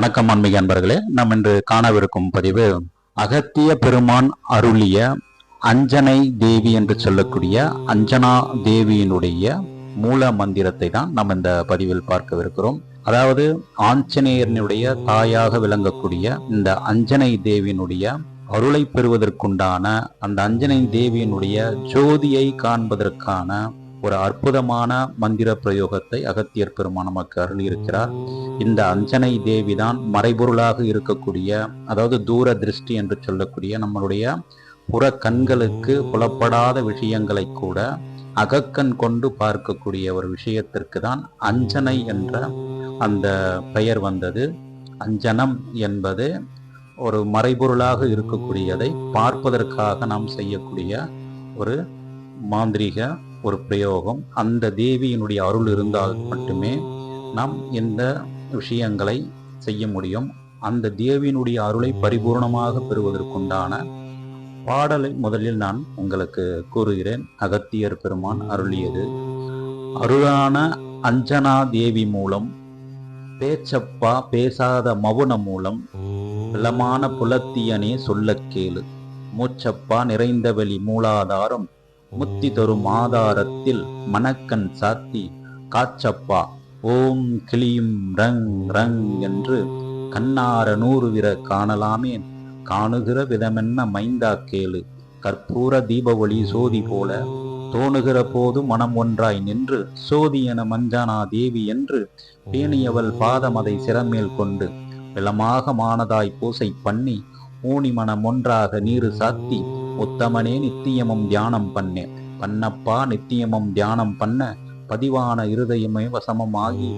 வணக்கம் ஆன்மீக அன்பர்களே. நாம் இன்று காணவிருக்கும் பதிவு அகத்திய பெருமான் அருளிய அஞ்சனை தேவி என்று சொல்லக்கூடிய அஞ்சனா தேவியினுடைய மூல மந்திரத்தை தான் நாம் இந்த பதிவில் பார்க்கவிருக்கிறோம். அதாவது ஆஞ்சநேயனுடைய தாயாக விளங்கக்கூடிய இந்த அஞ்சனை தேவியினுடைய அருளை பெறுவதற்குண்டான அந்த அஞ்சனை தேவியினுடைய ஜோதியை காண்பதற்கான ஒரு அற்புதமான மந்திர பிரயோகத்தை அகத்தியர் பெருமான் நமக்கு அருளியிருக்கிறார். இந்த அஞ்சனை தேவி தான் மறைபொருளாக இருக்கக்கூடிய அதாவது தூர திருஷ்டி என்று சொல்லக்கூடிய நம்மளுடைய புற கண்களுக்கு புலப்படாத விஷயங்களை கூட அகக்கண் கொண்டு பார்க்கக்கூடிய ஒரு விஷயத்திற்கு தான் அஞ்சனை என்ற அந்த பெயர் வந்தது. அஞ்சனம் என்பது ஒரு மறைபொருளாக இருக்கக்கூடியதை பார்ப்பதற்காக நாம் செய்யக்கூடிய ஒரு மாந்திரீக ஒரு பிரயோகம். அந்த தேவியினுடைய அருள் இருந்தால் மட்டுமே நாம் இந்த விஷயங்களை செய்ய முடியும். அந்த தேவியினுடைய அருளை பரிபூர்ணமாக பெறுவதற்குண்டான பாடலை முதலில் நான் உங்களுக்கு கூறுகிறேன். அகத்தியர் பெருமான் அருளியது. அருளான அஞ்சனா தேவி மூலம் பேச்சப்பா பேசாத மவுன மூலம் பலமான புலத்தியனே சொல்ல கேளு. மூச்சப்பா நிறைந்தவெளி மூலாதாரம் முத்தி தரும் ஆதாரத்தில் மணக்கண் சாத்தி காச்சப்பா ஓம் கிளியும் ரங் ரங் என்று கண்ணார நூறு விர காணலாமே. காணுகிற விதமென்ன மைந்தா கேளு. கற்பூர தீபவொளி சோதி போல தோணுகிற போது மனம் ஒன்றாய் நின்று சோதி என மஞ்சானா தேவி என்று பேணியவள் பாதம் அதை சிறமேல் கொண்டு விளமாக மானதாய் பூசை பண்ணி ஊனி மனம் ஒன்றாக நீரு சாத்தி உத்தமனே நித்தியமும் தியானம் பண்ணே. பண்ணப்பா நித்தியமும் தியானம் பண்ண பதிவான இருதயமே வசமமாகி.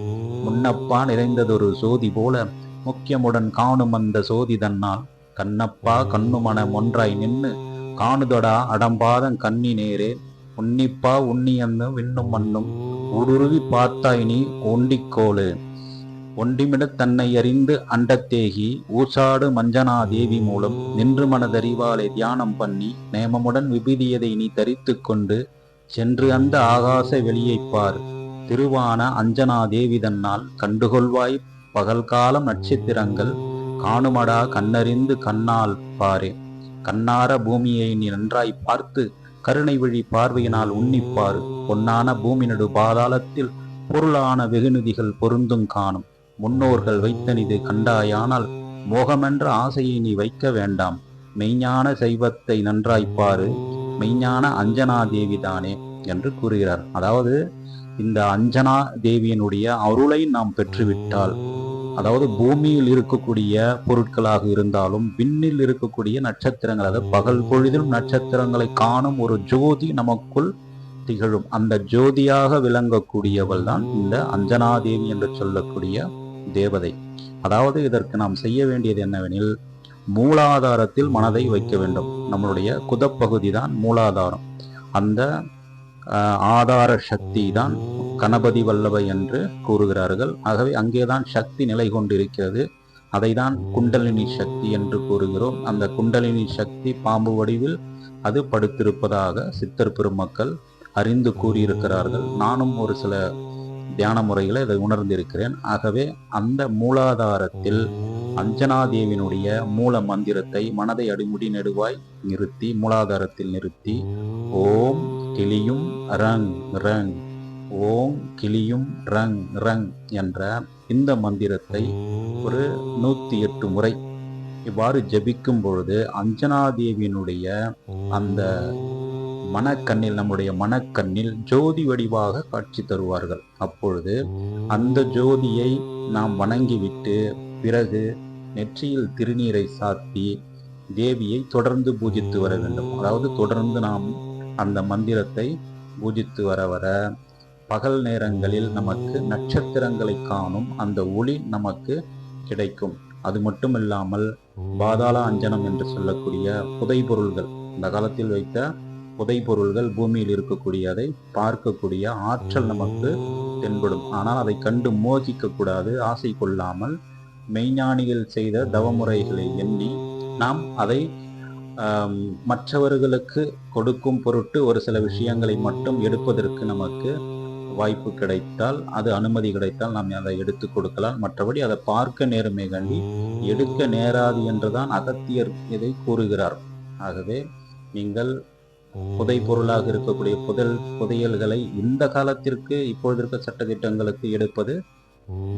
முன்னப்பா நிறைந்ததொரு சோதி போல முக்கியமுடன் காணும் அந்த சோதி தன்னால். கண்ணப்பா கண்ணுமன ஒன்றாய் நின்னு காணுதொடா அடம்பாதம் கண்ணி நேரே உன்னிப்பா உன்னியன்னு விண்ணும் மண்ணும். ஊடுருவி பார்த்தாய் நீ ஒண்டிக்கோளு ஒண்டிமிடத் தன்னை அறிந்து அண்டத்தேகி ஊசாடு மஞ்சனா தேவி மூலம் நின்று மனதறிவாலை தியானம் பண்ணி நேமமுடன் விபிதியதை நீ தரித்து கொண்டு சென்று அந்த ஆகாச வெளியைப்பார் திருவான அஞ்சனா தேவி தன்னால் கண்டுகொள்வாய் பகல்காலம் நட்சத்திரங்கள் காணுமடா கண்ணறிந்து கண்ணால் பாரே. கண்ணார பூமியை நீ நன்றாய் பார்த்து கருணை வழி பார்வையினால் உன்னிப்பார். பொன்னான பூமி நடு பாதாளத்தில் பொருளான வெகுநிதிகள் பொருந்தும் காணும். முன்னோர்கள் வைத்தனிது கண்டாயானால் மோகமென்ற ஆசையை நீ வைக்க வேண்டாம். மெய்ஞான சைவத்தை நன்றாய்ப்பாரு மெய்ஞான அஞ்சனா தேவி தானே என்று கூறுகிறார். அதாவது இந்த அஞ்சனா தேவியினுடைய அருளை நாம் பெற்றுவிட்டால் அதாவது பூமியில் இருக்கக்கூடிய பொருட்களாக இருந்தாலும் விண்ணில் இருக்கக்கூடிய நட்சத்திரங்கள் அதாவது பகல் பொழுதிலும் நட்சத்திரங்களை காணும் ஒரு ஜோதி நமக்குள் திகழும். அந்த ஜோதியாக விளங்கக்கூடியவள் தான் இந்த அஞ்சனாதேவி என்று சொல்லக்கூடிய தேவதை. அதாவது இதற்கு நாம் செய்ய வேண்டியது என்னவெனில் மூலாதாரத்தில் மனதை வைக்க வேண்டும். நம்மளுடைய குதப்பகுதி தான் மூலாதாரம். அந்த ஆதார சக்தி தான் கணபதி வல்லவை என்று கூறுகிறார்கள். ஆகவே அங்கேதான் சக்தி நிலை கொண்டிருக்கிறது. அதை தான் குண்டலினி சக்தி என்று கூறுகிறோம். அந்த குண்டலினி சக்தி பாம்பு வடிவில் அது படுத்திருப்பதாக சித்தர் பெருமக்கள் அறிந்து கூறியிருக்கிறார்கள். நானும் ஒரு சில தியான முறைகளை இதை உணர்ந்திருக்கிறேன். ஆகவே அந்த மூலாதாரத்தில் அஞ்சனாதேவினுடைய மூல மந்திரத்தை மனதை அடிமுடி நெடுவாய் நிறுத்தி மூலாதாரத்தில் நிறுத்தி ஓம் கிளியும் ரங் ரங் ஓம் கிளியும் ரங் ரங் என்ற இந்த மந்திரத்தை ஒரு நூத்தி எட்டு முறை இவ்வாறு ஜபிக்கும் பொழுது அஞ்சனாதேவியினுடைய அந்த மனக்கண்ணில் நம்முடைய மனக்கண்ணில் ஜோதி வடிவாக காட்சி தருவார்கள். அப்பொழுது அந்த ஜோதியை நாம் வணங்கிவிட்டு பிறகு நெற்றியில் திருநீரை சாத்தி தேவியை தொடர்ந்து பூஜித்து வர வேண்டும். அதாவது தொடர்ந்து நாம் அந்த மந்திரத்தை பூஜித்து வர வர பகல் நேரங்களில் நமக்கு நட்சத்திரங்களை காணும் அந்த ஒளி நமக்கு கிடைக்கும். அது மட்டும் இல்லாமல் பாதாள அஞ்சனம் என்று சொல்லக்கூடிய புதை பொருள்கள் இந்த காலத்தில் வைத்த புதை பொருள்கள் பூமியில் இருக்கக்கூடிய அதை பார்க்கக்கூடிய ஆற்றல் நமக்கு தென்படும். ஆனால் அதை கண்டு மோகிக்க கூடாது ஆசை கொள்ளாமல் மெய்ஞானிகள் செய்த தவமுறைகளை எண்ணி நாம் அதை மற்றவர்களுக்கு கொடுக்கும் பொருட்டு ஒரு சில விஷயங்களை மட்டும் எடுப்பதற்கு நமக்கு வாய்ப்பு கிடைத்தால் அது அனுமதி கிடைத்தால் நாம் அதை எடுத்து கொடுக்கலாம். மற்றபடி அதை பார்க்க நேருமே கண்டி எடுக்க நேராது என்றுதான் அகத்தியர் இதை கூறுகிறார். ஆகவே நீங்கள் புதை பொருளாக இருக்கக்கூடிய புதல் புதையல்களை இந்த காலத்திற்கு இப்பொழுது இருக்க சட்டத்திட்டங்களுக்கு எடுப்பது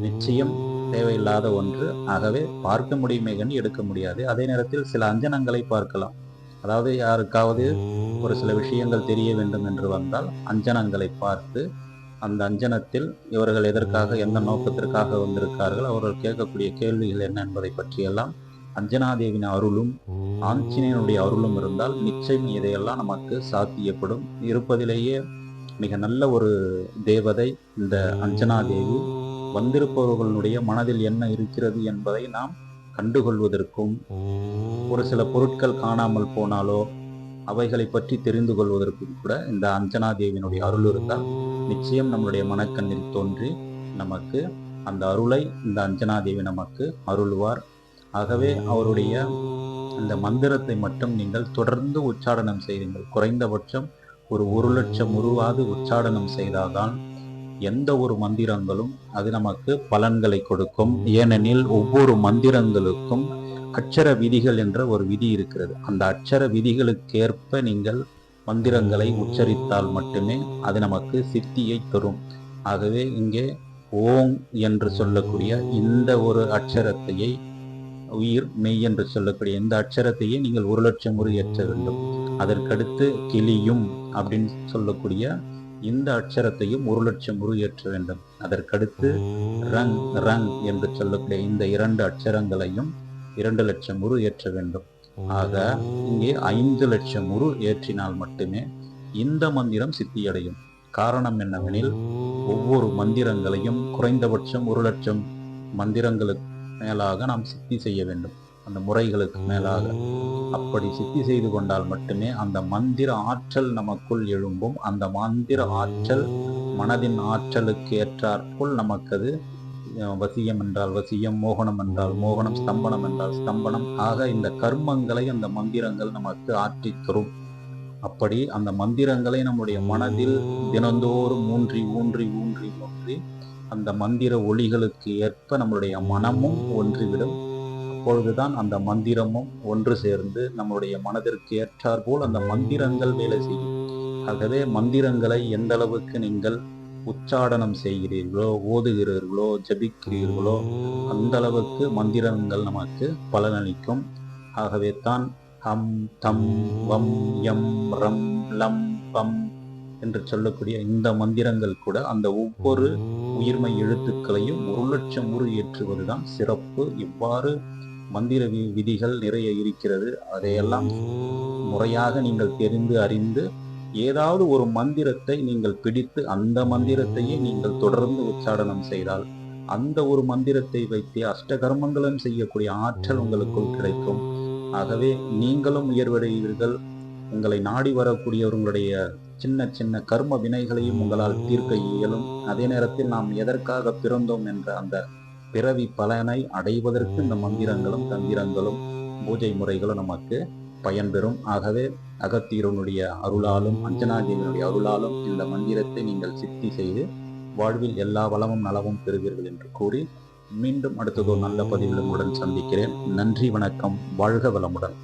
நிச்சயம் தேவையில்லாத ஒன்று. ஆகவே பார்க்க முடியுமே கண்டு எடுக்க முடியாது. அதே நேரத்தில் சில அஞ்சனங்களை பார்க்கலாம். அதாவது யாருக்காவது ஒரு சில விஷயங்கள் தெரிய வேண்டும் என்று வந்தால் அஞ்சனங்களை பார்த்து அந்த அஞ்சனத்தில் இவர்கள் எதற்காக எந்த நோக்கத்திற்காக வந்திருக்கார்கள் அவர்கள் கேட்கக்கூடிய கேள்விகள் என்ன என்பதை பற்றியெல்லாம் அஞ்சனாதேவின் அருளும் ஆஞ்சநேயனுடைய அருளும் இருந்தால் நிச்சயம் இதையெல்லாம் நமக்கு சாத்தியப்படும். இருப்பதிலேயே மிக நல்ல ஒரு தேவதை இந்த அஞ்சனாதேவி. வந்திருப்பவர்களுடைய மனதில் என்ன இருக்கிறது என்பதை நாம் கண்டுகொள்வதற்கும் ஒரு சில பொருட்கள் காணாமல் போனாலோ அவைகளை பற்றி தெரிந்து கொள்வதற்கும் கூட இந்த அஞ்சனா தேவியினுடைய அருள் இருந்தால் நிச்சயம் நம்மளுடைய மனக்கண்ணில் தோன்றி நமக்கு அந்த அருளை இந்த அஞ்சனா தேவி நமக்கு அருள்வார். ஆகவே அவருடைய அந்த மந்திரத்தை மட்டும் நீங்கள் தொடர்ந்து உச்சாடனம் செய்யுங்கள். குறைந்தபட்சம் ஒரு ஒரு லட்சம் உருவாது உச்சாடனம் செய்தால்தான் எந்த ஒரு மந்திரங்களும் அது நமக்கு பலன்களை கொடுக்கும். ஏனெனில் ஒவ்வொரு மந்திரங்களுக்கும் அச்சர விதிகள் என்ற ஒரு விதி இருக்கிறது. அந்த அச்சர விதிகளுக்கேற்ப நீங்கள் மந்திரங்களை உச்சரித்தால் மட்டுமே அது நமக்கு சித்தியை தரும். ஆகவே இங்கே ஓம் என்று சொல்லக்கூடிய இந்த ஒரு அச்சரத்தையை உயிர் மெய் என்று சொல்லக்கூடிய இந்த அச்சரத்தையே நீங்கள் ஒரு லட்சம் முறை ஏற்ற வேண்டும். அதற்கடுத்து கிளியும் அப்படின்னு சொல்லக்கூடிய இந்த அட்சரத்தையும் ஒரு லட்சம் முறை ஏற்ற வேண்டும். அதற்கடுத்து ரங் ரங் என்று சொல்லக்கூடிய இந்த இரண்டு அட்சரங்களையும் இரண்டு லட்சம் முறை ஏற்ற வேண்டும். ஆக இங்கே ஐந்து லட்சம் முறு ஏற்றினால் மட்டுமே இந்த மந்திரம் சித்தியடையும். காரணம் என்னவெனில் ஒவ்வொரு மந்திரங்களையும் குறைந்தபட்சம் ஒரு லட்சம் மந்திரங்களுக்கு மேலாக நாம் சித்தி செய்ய வேண்டும். அந்த முறைகளுக்கு மேலாக. அப்படி சித்தி செய்து கொண்டால் மட்டுமே அந்த மந்திர ஆற்றல் நமக்குள் எழும்பும். அந்த மந்திர ஆற்றல் மனதின் ஆற்றலுக்கு ஏற்றாற்போல் நமக்கு அது வசியம் என்றால் வசியம் மோகனம் என்றால் மோகனம் ஸ்தம்பனம் என்றால் ஸ்தம்பனம். ஆக இந்த கர்மங்களை அந்த மந்திரங்கள் நமக்கு ஆற்றி தரும். அப்படி அந்த மந்திரங்களை நம்முடைய மனதில் தினந்தோறும் ஊன்றி ஊன்றி ஊன்றி ஊன்றி அந்த மந்திர ஒளிகளுக்கு ஏற்ப நம்மளுடைய மனமும் ஒன்றிவிடும். அப்பொழுதுதான் அந்த மந்திரமும் ஒன்று சேர்ந்து நம்மளுடைய மனதிற்கு ஏற்றாற்போல் அந்த மந்திரங்கள் வேலை செய்யும். ஆகவே மந்திரங்களை எந்த அளவுக்கு நீங்கள் உச்சாடனம் செய்கிறீர்களோ ஓதுகிறீர்களோ ஜபிக்கிறீர்களோ அந்த அளவுக்கு மந்திரங்கள் நமக்கு பலனளிக்கும். ஆகவே தான் ஹம் தம் வம் எம் ரம் லம் பம் என்று சொல்லக்கூடிய இந்த மந்திரங்கள் கூட அந்த ஒவ்வொரு உயிர்மை எழுத்துக்களையும் ஒரு லட்சம் உரு ஏற்றுவதுதான் சிறப்பு. இவ்வாறு மந்திர விதிகள் நிறைய இருக்கிறது. அதையெல்லாம் முறையாக நீங்கள் தெரிந்து அறிந்து ஏதாவது ஒரு மந்திரத்தை நீங்கள் பிடித்து அந்த மந்திரத்தையே நீங்கள் தொடர்ந்து உச்சாடனம் செய்தால் அந்த ஒரு மந்திரத்தை வைத்து அஷ்டகர்மங்களும் செய்யக்கூடிய ஆற்றல் உங்களுக்குள் கிடைக்கும். ஆகவே நீங்களும் உயர்வடைவீர்கள். உங்களை நாடி வரக்கூடியவர்களுடைய சின்ன சின்ன கர்ம வினைகளையும் உங்களால் தீர்க்க இயலும். அதே நேரத்தில் நாம் எதற்காக பிறந்தோம் என்ற அந்த பிறவி பலனை அடைவதற்கு இந்த மந்திரங்களும் தந்திரங்களும் பூஜை முறைகளும் நமக்கு பயன்பெறும் ஆகவே அகத்தீரனுடைய அருளாலும் அஞ்சனாதேவியனுடைய அருளாலும் இந்த மந்திரத்தை நீங்கள் சித்தி செய்து வாழ்வில் எல்லா வளமும் நலமும் பெறுவீர்கள் என்று கூறி மீண்டும் அடுத்ததோ நல்ல பதிவில் உடன் சந்திக்கிறேன். நன்றி வணக்கம். வாழ்க வளமுடன்.